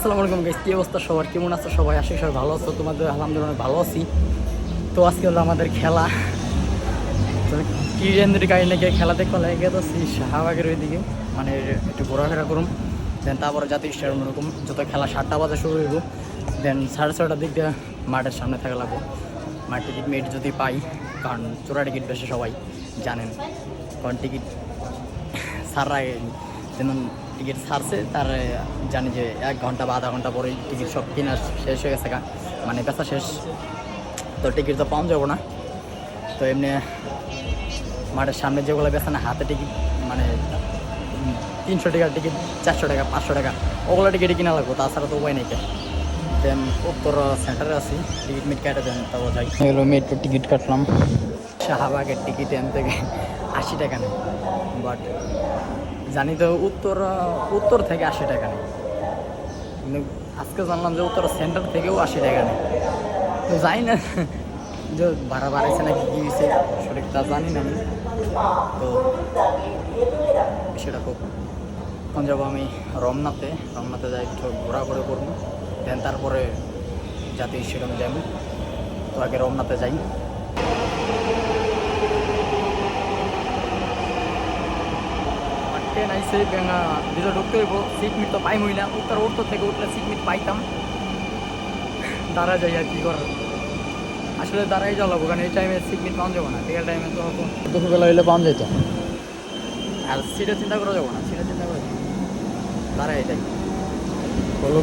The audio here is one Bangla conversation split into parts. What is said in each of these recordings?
আসসালামু আলাইকুম গাইস কি অবস্থা সবার? কেমন আছো সবাই? করি সবাই ভালো আছো। তোমাদের আলহামদুলিল্লাহ ভালো আছি। তো আজকে হলো আমাদের খেলা। তো টিরেন্দ্রের গাড়ি নাকি খেলা দেখতে লেগে গেছি, শাহবাগের ওইদিকে। মানে একটু ঘোরাফেরা করুম। দেন তারপরে জাতীয় স্টেডিয়াম এরকম যত খেলা সাতটা বাজে শুরু হইব। দেন সাড়ে ছটার দিক দিয়ে মাঠের সামনে থাকা লাগবো। মাঠ টিকিট মেট যদি পাই, কারণ চোরা টিকিট বেশি সবাই জানেন। কারণ টিকিট সাররা যেমন টিকিট ছাড়ছে তার জানি যে এক ঘণ্টা বা আধা ঘণ্টা পরেই টিকিট সব কেনা শেষ হয়ে গেছে গা। মানে বেচা শেষ। তো টিকিট তো পাওয়া যাব না। তো এমনি মাঠের সামনে যেগুলো বেচা না হাতে টিকিট মানে তিনশো টাকার টিকিট চারশো টাকা পাঁচশো টাকা ওগুলো টিকিটই কিনা লাগবো তাছাড়া তো উপায় নেই দেন উত্তর সেন্টারে আছি টিকিট মিট কাটে দেন তারপর যাই। এগুলো মেট্রো টিকিট কাটলাম। শাহবাগের টিকিট এন থেকে আশি টাকা নেই বাট জানি তো উত্তর উত্তর থেকে আশি টাকা নেই। আজকে জানলাম যে উত্তর সেন্টার থেকেও আশি টাকা নেই। তো জানি না, যে ভাড়া বাড়াইছে নাকি কী হয়েছে সঠিক তা জানি না আমি। তো বিষয়টা খুব এখন যাব আমি রমনাতে। রমনাতে যাই একটু ঘোরাঘুরি করব। দেন তারপরে জাতীয় স্টেডিয়ামে যাব তো আগে রমনাতে যাই। ট্রেন আইসে ভিতরে ঢুকতে হইব সিট মিট তো পাইমই না উত্তর উত্তর থেকে উঠলে সিট মিট পাইতাম দাঁড়া যাই আর কি করার আসলে দাঁড়াই যাওয়া লাগবো কারণ এই টাইমে সিট মিট পাওয়া যাব না বিকেল টাইমে তো হব দুপুরবেলা হইলে পাওয়া যেত আর সিটে চিন্তা করা যাব না সিটে চিন্তা করে দাঁড়াই যাই বলো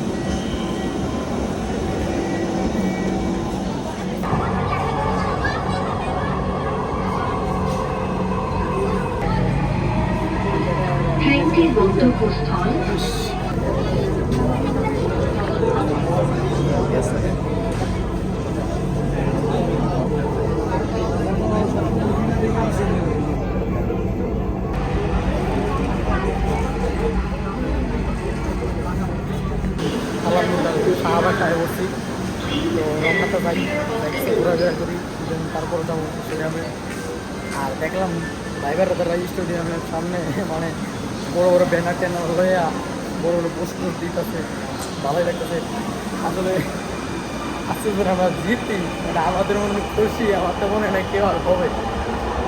গন্তব্যস্থল শাহবাগ খাই বসছি। তো রমনাতে যাই, দেখছি করি তারপর যাব স্টেডিয়ামে আর দেখলাম ড্রাইভার তারা স্টেডিয়ামের সামনে মানে বড় বড় ব্যানার ট্যানার লইয়া বড় বড় পোস্টার দিতেছে ভালোই লাগতেছে আসলে আজকে করে আমরা জিতি মানে আমাদের মনে খুশি, আমার তো মনে হয় কেউ আর হবে।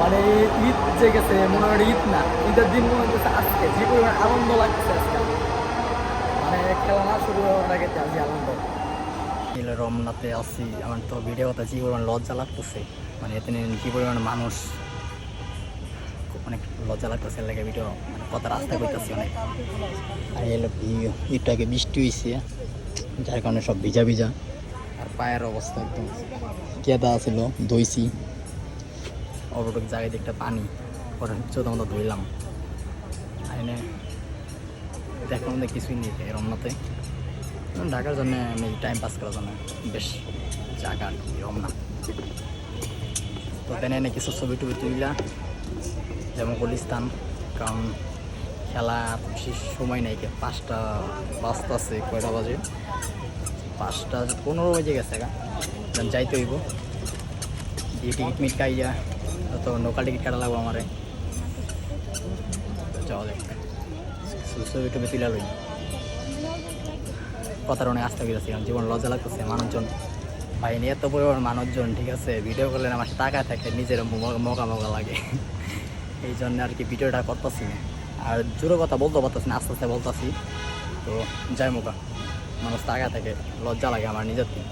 মানে ঈদ যে গেছে, মনে হয় ঈদ না, ঈদের দিন মনে হচ্ছে আজকে, যে পরিমাণ আনন্দ লাগছে আজকে। মানে খেলা না শুরু হওয়ার আগে আজকে আনন্দ। রমনাতে আসি আমার তো ভিডিওতে যে পরিমাণ লজ্জা লাগতেছে মানে এতে যে পরিমাণ মানুষ অনেক লজ্জা লাগতেছে লাগে ভিডিও মানে কত রাস্তা করতেছি অনেক। আর এলো ইটাকে বৃষ্টি হয়েছে যার কারণে সব ভিজা ভিজা। আর পায়ের অবস্থা একদম কেদা ছিল দইছি অটোটুক জায়গায় একটা পানি ওটা চোদ্দ মতো ধুইলাম। আর এনে দেখার মধ্যে কিছুই নেই এই রমনাতে। ঢাকার জন্য আমি টাইম পাস করার জন্য বেশ জায়গা আর কি, রমনা। তো তেনে কিছু ছবি টবি তুইলা। যেমন গুলিস্তান কারণ খেলা বেশি সময় নেই পাঁচটা পাঁচটা আছে, কয়টা বাজে? পাঁচটা পনেরো বেজে গেছে গা। যাইতে হইব। দিয়ে টিকিট মিট কাইয়া তো লোকাল টিকিট কাটা লাগবো আমারে। যাওয়া যাক। ছবি লই। কথার অনেক আস্থা গেছে জীবন লজ্জা লাগতেছে মানুষজন। ভাই, এত পরিমাণ মানুষজন, ঠিক আছে? ভিডিও করলে আমার টাকা থাকে, নিজের মগা মগা লাগে। এই জন্য আর কি ভিডিওটা করতেছি। আর জোরে কথা বলতে পারতেছি না, আস্তে আস্তে বলতেছি। তো যাই মোকা মানুষ টাকা থাকে লজ্জা লাগে আমার নিজের থেকে।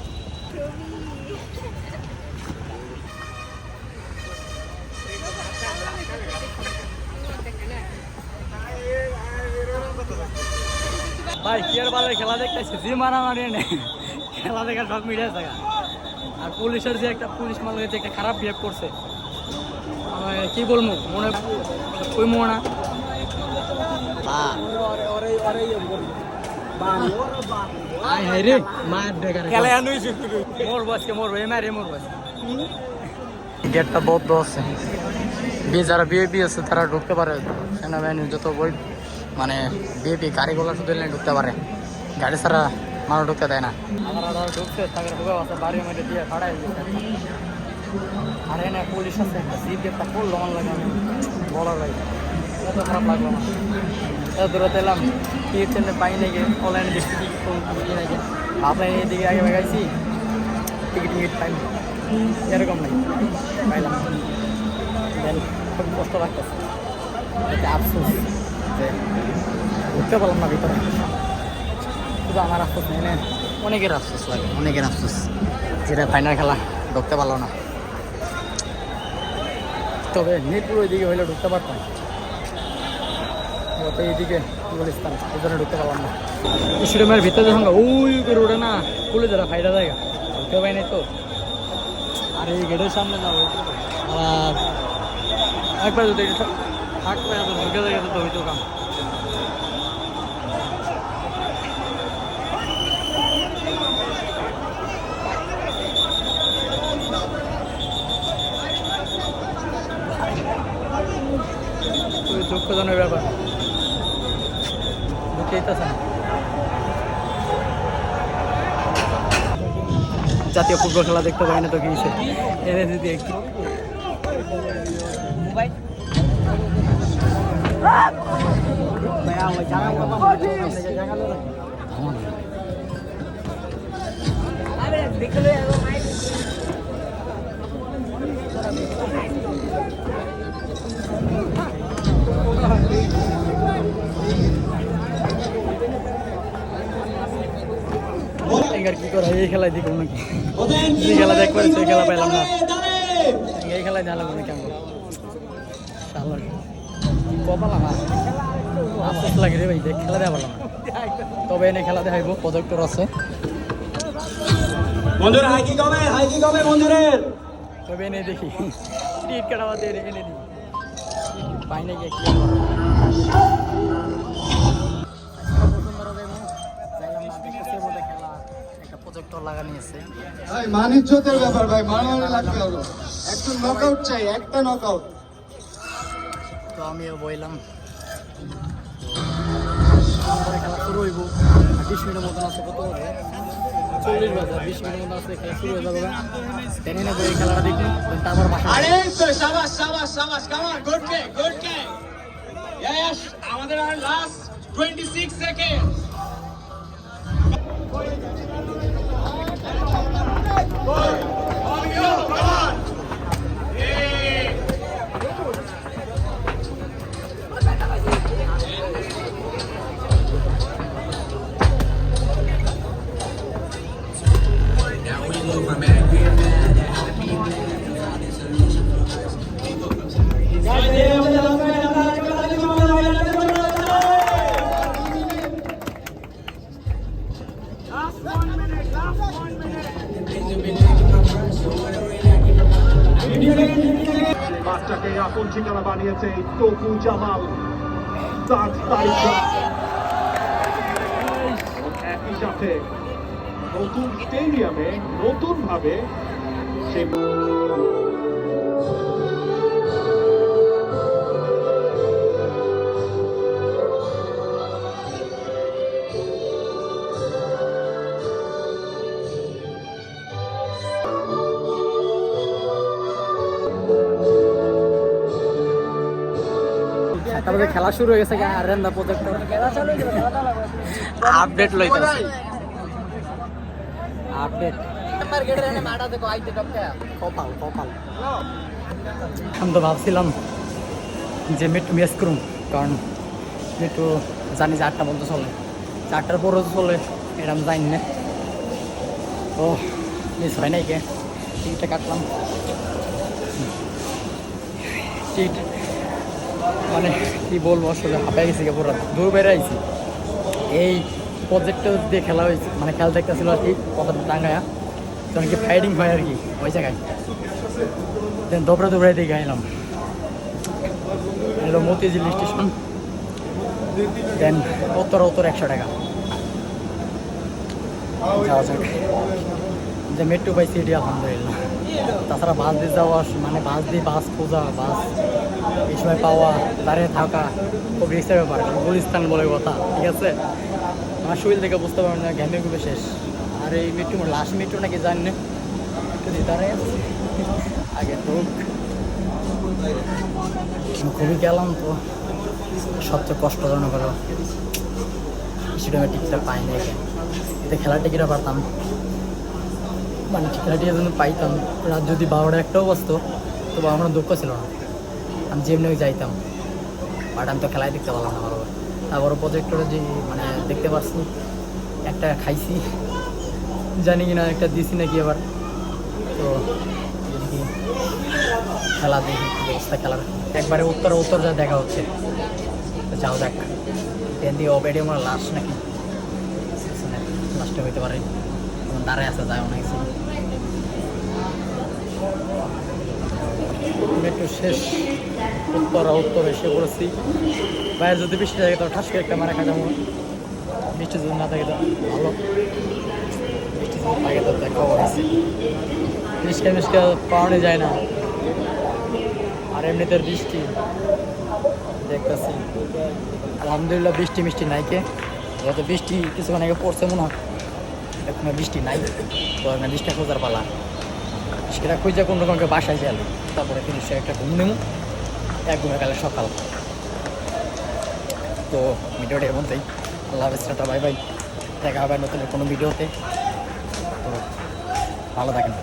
ভাই, কি আর খেলা দেখতেছি? যে মারামারি নেই খেলা দেখার সব মিডিয়া থাকা আর পুলিশের যে একটা পুলিশ মাল যে একটা খারাপ বিহেভ করছে। কি বলব? মনে ওই মোনা গেটটা বদ্ধ আছে। বিয়ে যারা বিএপি আছে তারা ঢুকতে পারে। সেনাবাহিনী যত বই মানে বিএপি গাড়িগুলো শুধু ঢুকতে পারে। গাড়ি ছাড়া মানুষ ঢুকতে দেয় না। ঢুকছে ঢুকে আছে বাড়ির মধ্যে দিয়ে আর এনে পুলিশ আছে একটা জিপ একটা পড়ল আমার লাগে আমি। বলার লাগে। এত খারাপ লাগল আমার। এত দূরতে এলাম টিকিট ট্রেনে পাই নাকি অনলাইনে দেখছি টিকিট নাকি অফলাইনে এদিকে আগে গাইছি টিকিট টিকিট পাইনি। এরকম নাই পাইলাম। দেন খুব কষ্ট লাগতেছে। এটা আফসোস যে ঘুরতে পারলাম না ভিতরে। শুধু আমার আফসোস নেই অনেকের আফসোস লাগে। অনেকের আফসোস। যেটা ফাইনাল খেলা ঢুকতে পারল না। তবে মিরপুর ওইদিকে হইলে ঢুকতে পারতাম। তো এইদিকে গুলিস্তান ওই জন্য ঢুকতে পারলাম না। স্টেডিয়ামের ভিতরে যখন ওই করে ওঠে না খুলে যারা ফাইদা জায়গা ঢুকতে পাই নাই তো। আর এই গেটের সামনে না আর একবার যদি থাকবে ঢুকে যায় তো হইতো কাম। খুবই ব্যাপার। বুঝতেই তো জাতীয় ফুটবল খেলা দেখতে পাই না তো কি এনে একটু। এবার কি করা এই খেলায় দিক নাকি? এই খেলা দেখবার সেই খেলা পাইলাম না। এই খেলায় জানলাম না কেমন? শালার। কপাল আমার। আফসোস লাগে রে ভাই দেখ খেলা দেওয়া পারলাম তবে এনে খেলা দেখাইবো প্রজেক্টর আছে। বন্ধুরা হাই কি কি তবে এনে দেখি। টিকিট কাটা বাদ দিয়ে এনে দিই। পাই নাকি একটা প্রজেক্টর ভাই মানিজ্যতের ব্যাপার ভাই মারামারি লাগতে হলো একটু নকআউট চাই একটা নকআউট তো আমিও বইলাম। খেলা শুরু হইব। বিশ মিনিটের মতন আছে কত হবে? চল্লিশ বাজার বিশ মিনিটের মতন আছে খেলা শুরু হয়ে যাবে। টেনে নেব এই খেলাটা দেখি তারপর বাসা। আরে সাবাস সাবাস সাবাস come good K good K yes আমাদের আর লাস্ট 26 সেকেন্ড মাঠটাকে আপন ঠিকানা বানিয়েছে তপু জামাল। একই সাথে নতুন স্টেডিয়ামে নতুন ভাবে সে তারপরে খেলা শুরু হয়ে গেছে আর রেন্দা প্রজেক্টর আপডেট লইতেছে আপডেট কপাল কপাল আমি তো ভাবছিলাম যে মেট্রো মিস করুন কারণ মেট্রো জানি যে আটটা পর্যন্ত চলে। চারটার পরও চলে এটা আমি জানি না। ও মিস হয় নাই কে? টিকিটটা কাটলাম। টিকিট মানে কি বলব আসলে হাঁপাই গেছি পুরো। দূর বেড়ে আইছি। এই প্রজেক্টটা দিয়ে খেলা হয়েছে। মানে খেলা দেখতেছিল আর কি কথাটা টাঙ্গায়া তখন কি ফাইটিং হয় আর কি, ওই জায়গায়। দেন দোবরা দোবরাই দিয়ে গাইলাম এটা মতিঝিল স্টেশন। দেন উত্তর উত্তর একশো টাকা। যাওয়া যে মেট্রো পাই সিটি আলহামদুলিল্লাহ। তাছাড়া বাস দিয়ে যাওয়া মানে বাস দিয়ে বাস খোঁজা, বাস এই সময় পাওয়া দাঁড়িয়ে থাকা, খুব রিক্সের ব্যাপার গুলিস্তান বলে কথা, ঠিক আছে? শরীর দেখে বুঝতে পারবেন না ঘ্যামে খুবই শেষ। আর এই মেট্রো লাস্ট মেট্রো নাকি জানি না। আছে। আগে ঢুক খুবই গেলাম তো। সবচেয়ে কষ্টজনক হলো। স্টেডিয়ামে টিকিটটা পাইনি এতে খেলার টিকিটটা পারতাম মানে খেলার টিকিট যদি পাইতাম। রাত যদি বারোটা একটাও বসতো, তবু আমার দুঃখ ছিল না। আমি যেমনি যাইতাম। বাট আমি তো খেলাই দেখতে পারলাম না তারপরে প্রজেক্টরে যে মানে দেখতে পাচ্ছি, একটা খাইছি। জানি কি না, একটা দিছি নাকি আবার। তো খেলা দেখি, অবস্থা খেলার একবারে উত্তর উত্তর যা দেখা হচ্ছে। যাও দেখ ট্রেন দিয়ে অপেডি আমার লাস্ট নাকি? লাস্টে হইতে পারে। দাঁড়ায় আছে যায় অনেক শেষ। উত্তর উত্তর এসে পড়েছি বাইরে যদি বৃষ্টি থাকে তো ঠাস করে একটা মারা খাওয়া যাব বৃষ্টি যদি না থাকে তো ভালো। বৃষ্টি যদি থাকে তো দেখা হয়েছে মিষ্কা মিষ্কা পাওয়ানো যায় না। আর এমনিতে বৃষ্টি। দেখতেছি। আলহামদুলিল্লাহ বৃষ্টি, মিষ্টি নাই কে। যেহেতু বৃষ্টি কিছুক্ষণ আগে পড়ছে মনে হয়। এখন বৃষ্টি নাই। তো না বৃষ্টি খোঁজার পালা। সেটা খুঁজে কোনো রকমকে বাসায় গেল তারপরে কিন্তু সে একটা ঘুম নেমু এক গেলে সকাল। তো ভিডিওটা এর মধ্যেই। আল্লাহ হাফিজ, টাটা, বাই বাই। দেখা হবে নতুন কোনো ভিডিওতে। তো ভালো থাকেন।